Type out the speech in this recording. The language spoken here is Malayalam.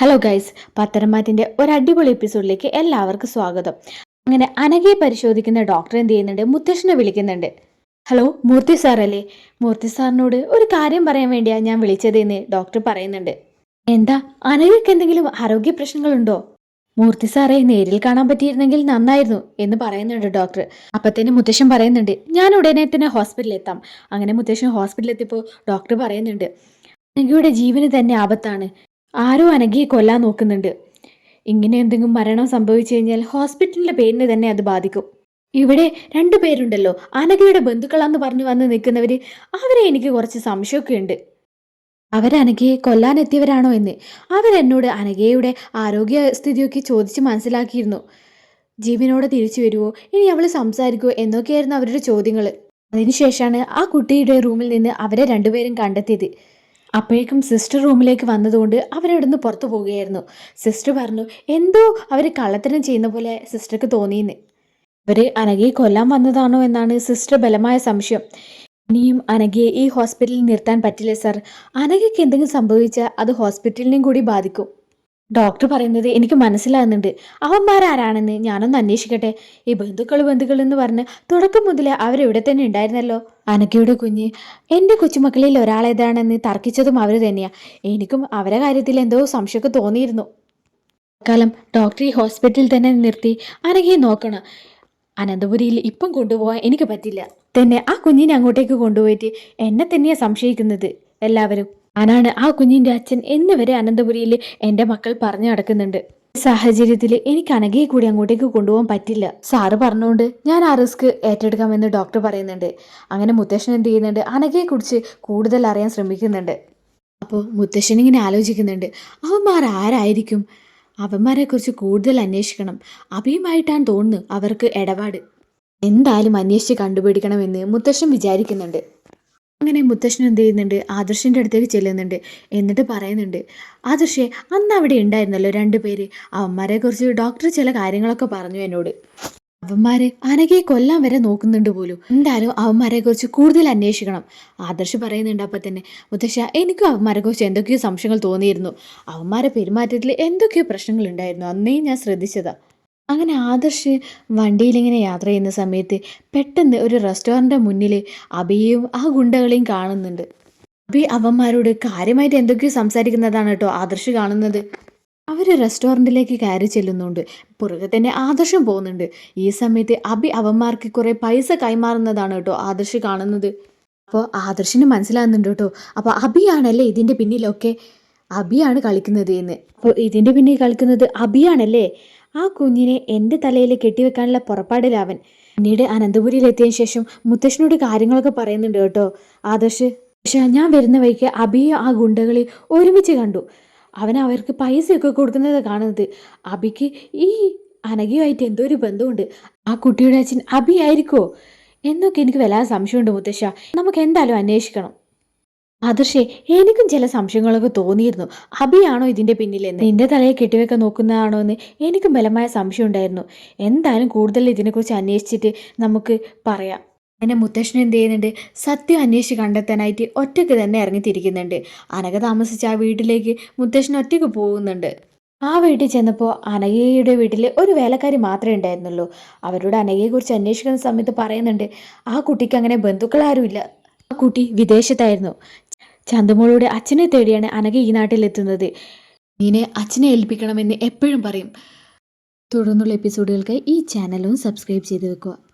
ഹലോ ഗൈസ് പത്തനംമാറ്റിന്റെ ഒരു അടിപൊളി എപ്പിസോഡിലേക്ക് എല്ലാവർക്കും സ്വാഗതം. അങ്ങനെ അനഘയെ പരിശോധിക്കുന്ന ഡോക്ടർ എന്ത് ചെയ്യുന്നുണ്ട്? മുത്തശ്ശനെ വിളിക്കുന്നുണ്ട്. ഹലോ മൂർത്തി സാർ അല്ലേ? മൂർത്തി സാറിനോട് ഒരു കാര്യം പറയാൻ വേണ്ടിയാണ് ഞാൻ വിളിച്ചതെന്ന് ഡോക്ടർ പറയുന്നുണ്ട്. എന്താ? അനഘയ്ക്ക് എന്തെങ്കിലും ആരോഗ്യ പ്രശ്നങ്ങളുണ്ടോ? മൂർത്തി സാറെ നേരിൽ കാണാൻ പറ്റിയിരുന്നെങ്കിൽ നന്നായിരുന്നു എന്ന് പറയുന്നുണ്ട് ഡോക്ടർ അപ്പത്തേനും മുത്തശ്ശൻ പറയുന്നുണ്ട് ഞാൻ ഉടനെ തന്നെ ഹോസ്പിറ്റലിൽ എത്താം. അങ്ങനെ മുത്തശ്ശൻ ഹോസ്പിറ്റലിൽ എത്തിയപ്പോൾ ഡോക്ടർ പറയുന്നുണ്ട് അനഘയുടെ ജീവന് തന്നെ ആപത്താണ്. ആരോ അനഘയെ കൊല്ലാൻ നോക്കുന്നുണ്ട്. ഇങ്ങനെ എന്തെങ്കിലും മരണം സംഭവിച്ചു കഴിഞ്ഞാൽ ഹോസ്പിറ്റലിന്റെ പേരിന് തന്നെ അത് ബാധിക്കും. ഇവിടെ രണ്ടു പേരുണ്ടല്ലോ. അനഘയുടെ ബന്ധുക്കളാന്ന് പറഞ്ഞു വന്ന് നിൽക്കുന്നവര്. അവരെ എനിക്ക് കുറച്ച് സംശയമൊക്കെ ഉണ്ട്. അവരനഘയെ കൊല്ലാനെത്തിയവരാണോ എന്ന്. അവരെന്നോട് അനഘയുടെ ആരോഗ്യസ്ഥിതിയൊക്കെ ചോദിച്ച് മനസ്സിലാക്കിയിരുന്നു. ജീവനോടെ തിരിച്ചു വരുമോ ഇനി അവൾ സംസാരിക്കുമോ എന്നൊക്കെയായിരുന്നു അവരുടെ ചോദ്യങ്ങൾ അതിനുശേഷമാണ് ആ കുട്ടിയുടെ റൂമിൽ നിന്ന് അവരെ രണ്ടുപേരും കണ്ടെത്തിയത്. അപ്പോഴേക്കും സിസ്റ്റർ റൂമിലേക്ക് വന്നതുകൊണ്ട് അവരവിടുന്ന് പുറത്തു പോവുകയായിരുന്നു. സിസ്റ്റർ പറഞ്ഞു എന്തോ അവർ കള്ളത്തരം ചെയ്യുന്ന പോലെ സിസ്റ്റർക്ക് തോന്നിയെന്ന്. ഇവർ അനഘയെ കൊല്ലാൻ വന്നതാണോ എന്നാണ് സിസ്റ്റർ ബലമായ സംശയം. ഇനിയും അനഘയെ ഈ ഹോസ്പിറ്റലിൽ നിർത്താൻ പറ്റില്ല സർ അനഘയ്ക്ക് എന്തെങ്കിലും സംഭവിച്ചാൽ അത് ഹോസ്പിറ്റലിനെയും കൂടി ബാധിക്കും. ഡോക്ടർ പറയുന്നത് എനിക്ക് മനസ്സിലാകുന്നുണ്ട്. അവന്മാരാരാണെന്ന് ഞാനൊന്ന് അന്വേഷിക്കട്ടെ. ഈ ബന്ധുക്കൾ ബന്ധുക്കൾ എന്ന് പറഞ്ഞ് തുടക്കം മുതലേ അവരിവിടെ തന്നെ ഉണ്ടായിരുന്നല്ലോ. അനക്കയുടെ കുഞ്ഞ് എന്റെ കൊച്ചുമക്കളിൽ ഒരാളേതാണെന്ന് തർക്കിച്ചതും അവർ തന്നെയാണ് എനിക്കും അവരെ കാര്യത്തിൽ എന്തോ സംശയമൊക്കെ തോന്നിയിരുന്നു. കാലം ഡോക്ടർ ഈ ഹോസ്പിറ്റലിൽ തന്നെ നിർത്തി അനഘയെ നോക്കണം. അനന്തപുരിയിൽ ഇപ്പം കൊണ്ടുപോകാൻ എനിക്ക് പറ്റില്ല. തന്നെ ആ കുഞ്ഞിനെ അങ്ങോട്ടേക്ക് കൊണ്ടുപോയിട്ട് എന്നെ തന്നെയാണ് സംശയിക്കുന്നത്. എല്ലാവരും ഞാനാണ് ആ കുഞ്ഞിന്റെ അച്ഛൻ എന്ന് വരെ അനന്തപുരിയിൽ എന്റെ മക്കൾ പറഞ്ഞു നടക്കുന്നുണ്ട്. സാഹചര്യത്തിൽ എനിക്ക് അനഘയെ കൂടി അങ്ങോട്ടേക്ക് കൊണ്ടുപോകാൻ പറ്റില്ല. സാറ് പറഞ്ഞുകൊണ്ട് ഞാൻ ആ റിസ്ക് ഏറ്റെടുക്കാമെന്ന് ഡോക്ടർ പറയുന്നുണ്ട്. അങ്ങനെ മുത്തശ്ശൻ എന്ത് ചെയ്യുന്നുണ്ട്? അനഘയെ കുറിച്ച് കൂടുതൽ അറിയാൻ ശ്രമിക്കുന്നുണ്ട്. അപ്പോൾ മുത്തശ്ശൻ ഇങ്ങനെ ആലോചിക്കുന്നുണ്ട്. അവന്മാർ ആരായിരിക്കും? അവന്മാരെ കുറിച്ച് കൂടുതൽ അന്വേഷിക്കണം. അഭിയുമായിട്ടാണ് തോന്നുന്നു അവർക്ക് ഇടപാട്. എന്തായാലും അന്വേഷിച്ച് കണ്ടുപിടിക്കണമെന്ന് മുത്തശ്ശൻ വിചാരിക്കുന്നുണ്ട്. അങ്ങനെ മുത്തശ്ശൻ എന്ത് ചെയ്യുന്നുണ്ട്? ആദർശിന്റെ അടുത്തേക്ക് ചെല്ലുന്നുണ്ട്. എന്നിട്ട് പറയുന്നുണ്ട് ആദർശേ അന്ന് അവിടെ ഉണ്ടായിരുന്നല്ലോ രണ്ടുപേര് അവന്മാരെ കുറിച്ച് ഡോക്ടർ ചില കാര്യങ്ങളൊക്കെ പറഞ്ഞു എന്നോട്. അവന്മാര് അനഘയെ കൊല്ലാൻ വരെ നോക്കുന്നുണ്ട് പോലും. എന്തായാലും അവന്മാരെ കുറിച്ച് കൂടുതൽ അന്വേഷിക്കണം. ആദർശ് പറയുന്നുണ്ട് അപ്പം തന്നെ മുത്തശ്ശ എനിക്കും അവന്മാരെ കുറിച്ച് എന്തൊക്കെയോ സംശയങ്ങൾ തോന്നിയിരുന്നു. അവന്മാരെ പെരുമാറ്റത്തിൽ എന്തൊക്കെയോ പ്രശ്നങ്ങൾ ഉണ്ടായിരുന്നു. അന്നേ ഞാൻ ശ്രദ്ധിച്ചതാ. അങ്ങനെ ആദർശ് വണ്ടിയിലിങ്ങനെ യാത്ര ചെയ്യുന്ന സമയത്ത് പെട്ടെന്ന് ഒരു റെസ്റ്റോറന്റിന്റെ മുന്നിൽ അബിയും ആ ഗുണ്ടകളെയും കാണുന്നുണ്ട്. അബി അവന്മാരോട് കാര്യമായിട്ട് എന്തൊക്കെയോ സംസാരിക്കുന്നതാണ് കേട്ടോ ആദർശ് കാണുന്നത്. അവർ റെസ്റ്റോറന്റിലേക്ക് കയറി ചെല്ലുന്നുണ്ട്. പുറകെ തന്നെ ആദർശം പോകുന്നുണ്ട്. ഈ സമയത്ത് അബി അവന്മാർക്ക് കുറേ പൈസ കൈമാറുന്നതാണ് കേട്ടോ ആദർശ് കാണുന്നത്. അപ്പോൾ ആദർശിന് മനസ്സിലാകുന്നുണ്ട് കേട്ടോ. അപ്പോൾ അബിയാണല്ലേ ഇതിന്റെ പിന്നിലൊക്കെ അബിയാണ് കളിക്കുന്നത് എന്ന്. അപ്പോൾ ഇതിന്റെ പിന്നിൽ കളിക്കുന്നത് അബിയാണല്ലേ? ആ കുഞ്ഞിനെ എന്റെ തലയിൽ കെട്ടിവെക്കാനുള്ള പുറപ്പാടിലാവൻ പിന്നീട് അനന്തപുരിയിലെത്തിയതിനു ശേഷം മുത്തശ്ശനോട് കാര്യങ്ങളൊക്കെ പറയുന്നുണ്ട് കേട്ടോ. ആദർശ് പക്ഷേ ഞാൻ വരുന്ന വഴിക്ക് അബിയെ ആ ഗുണ്ടകളെ ഒരുമിച്ച് കണ്ടു. അവൻ അവർക്ക് പൈസയൊക്കെ കൊടുക്കുന്നത് കാണുന്നത്. അബിക്ക് ഈ അനഘയുമായിട്ട് എന്തോ ഒരു ബന്ധമുണ്ട്. ആ കുട്ടിയുടെ അച്ഛൻ അബി എന്നൊക്കെ എനിക്ക് വല്ലാതെ സംശയമുണ്ട് മുത്തശ്ശ. നമുക്ക് എന്തായാലും അന്വേഷിക്കണം. ആദർശേ എനിക്കും ചില സംശയങ്ങളൊക്കെ തോന്നിയിരുന്നു. അഭിയാണോ ഇതിന്റെ പിന്നിലെന്ന്? നിന്റെ തലയെ കെട്ടിവെക്കാൻ നോക്കുന്നതാണോ എന്ന് എനിക്കും ബലമായ സംശയം ഉണ്ടായിരുന്നു. എന്തായാലും കൂടുതൽ ഇതിനെക്കുറിച്ച് അന്വേഷിച്ചിട്ട് നമുക്ക് പറയാം. എന്നെ മുത്തശ്ശൻ എന്ത് ചെയ്യുന്നുണ്ട്? സത്യം അന്വേഷിച്ച് കണ്ടെത്താനായിട്ട് ഒറ്റയ്ക്ക് തന്നെ ഇറങ്ങിത്തിരിക്കുന്നുണ്ട്. അനഘ താമസിച്ച ആ വീട്ടിലേക്ക് മുത്തശ്ശൻ ഒറ്റയ്ക്ക് പോകുന്നുണ്ട്. ആ വീട്ടിൽ ചെന്നപ്പോൾ അനഘയുടെ വീട്ടിൽ ഒരു വേലക്കാരി മാത്രമേ ഉണ്ടായിരുന്നുള്ളൂ. അവരോട് അനഘയെക്കുറിച്ച് അന്വേഷിക്കുന്ന സമയത്ത് പറയുന്നുണ്ട് ആ കുട്ടിക്ക് അങ്ങനെ ബന്ധുക്കളാരുമില്ല. ആ കുട്ടി വിദേശത്തായിരുന്നു. ചന്തമോളുടെ അച്ഛനെ തേടിയാണ് അനഘ ഈ നാട്ടിലെത്തുന്നത്. നീനെ അച്ഛനെ ഏൽപ്പിക്കണമെന്ന് എപ്പോഴും പറയും. തുടർന്നുള്ള എപ്പിസോഡുകൾക്ക് ഈ ചാനലും സബ്സ്ക്രൈബ് ചെയ്ത് വെക്കുക.